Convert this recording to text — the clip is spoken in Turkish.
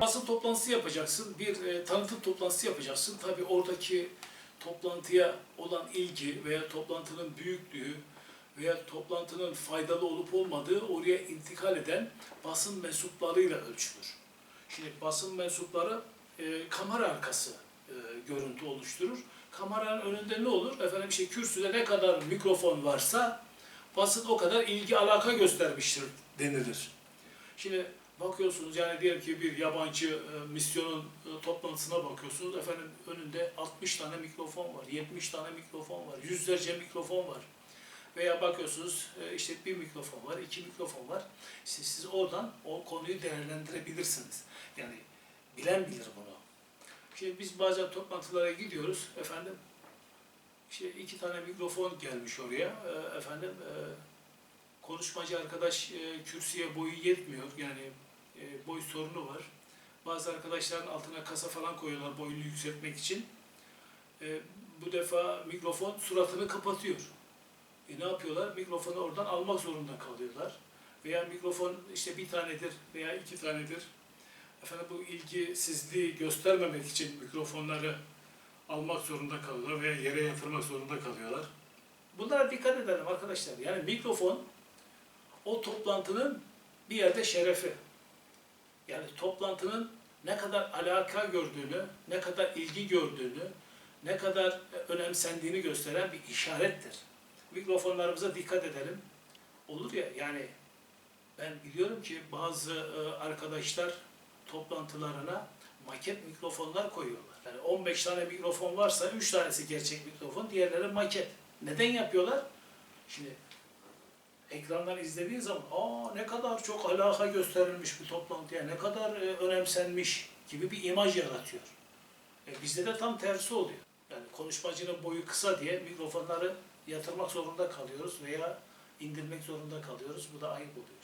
Basın toplantısı yapacaksın, bir e, tanıtım toplantısı yapacaksın. Tabii oradaki toplantıya olan ilgi veya toplantının büyüklüğü veya toplantının faydalı olup olmadığı oraya intikal eden basın mensuplarıyla ölçülür. Şimdi basın mensupları e, kamera arkası e, görüntü oluşturur. Kameranın önünde ne olur? Efendim işte kürsüde ne kadar mikrofon varsa basın o kadar ilgi alaka göstermiştir denilir. Şimdi bakıyorsunuz yani diyelim ki bir yabancı e, misyonun e, toplantısına bakıyorsunuz. Efendim önünde 60 tane mikrofon var, 70 tane mikrofon var, yüzlerce mikrofon var. Veya bakıyorsunuz e, işte bir mikrofon var, iki mikrofon var. İşte siz oradan o konuyu değerlendirebilirsiniz. Yani bilen bilir bunu. Şimdi biz bazen toplantılara gidiyoruz efendim. İşte iki tane mikrofon gelmiş oraya. E, efendim e, konuşmacı arkadaş e, kürsüye boyu yetmiyor. Yani e, boy sorunu var. Bazı arkadaşların altına kasa falan koyuyorlar boyunu yükseltmek için. E, bu defa mikrofon suratını kapatıyor. E, ne yapıyorlar? Mikrofonu oradan almak zorunda kalıyorlar. Veya mikrofon işte bir tanedir veya iki tanedir. Efendim bu ilgisizliği göstermemek için mikrofonları almak zorunda kalıyorlar veya yere yatırmak zorunda kalıyorlar. Bunlara dikkat edelim arkadaşlar. Yani mikrofon o toplantının bir yerde şerefi. Yani toplantının ne kadar alaka gördüğünü, ne kadar ilgi gördüğünü, ne kadar önemsendiğini gösteren bir işarettir. Mikrofonlarımıza dikkat edelim. Olur ya yani ben biliyorum ki bazı e, arkadaşlar toplantılarına maket mikrofonlar koyuyorlar. Yani 15 tane mikrofon varsa 3 tanesi gerçek mikrofon, diğerleri maket. Neden yapıyorlar? Şimdi ekrandan izlediğin zaman aa ne kadar çok alaka gösterilmiş bu toplantıya, ne kadar e, önemsenmiş gibi bir imaj yaratıyor. E, bizde de tam tersi oluyor. Yani konuşmacının boyu kısa diye mikrofonları yatırmak zorunda kalıyoruz veya indirmek zorunda kalıyoruz. Bu da ayıp oluyor.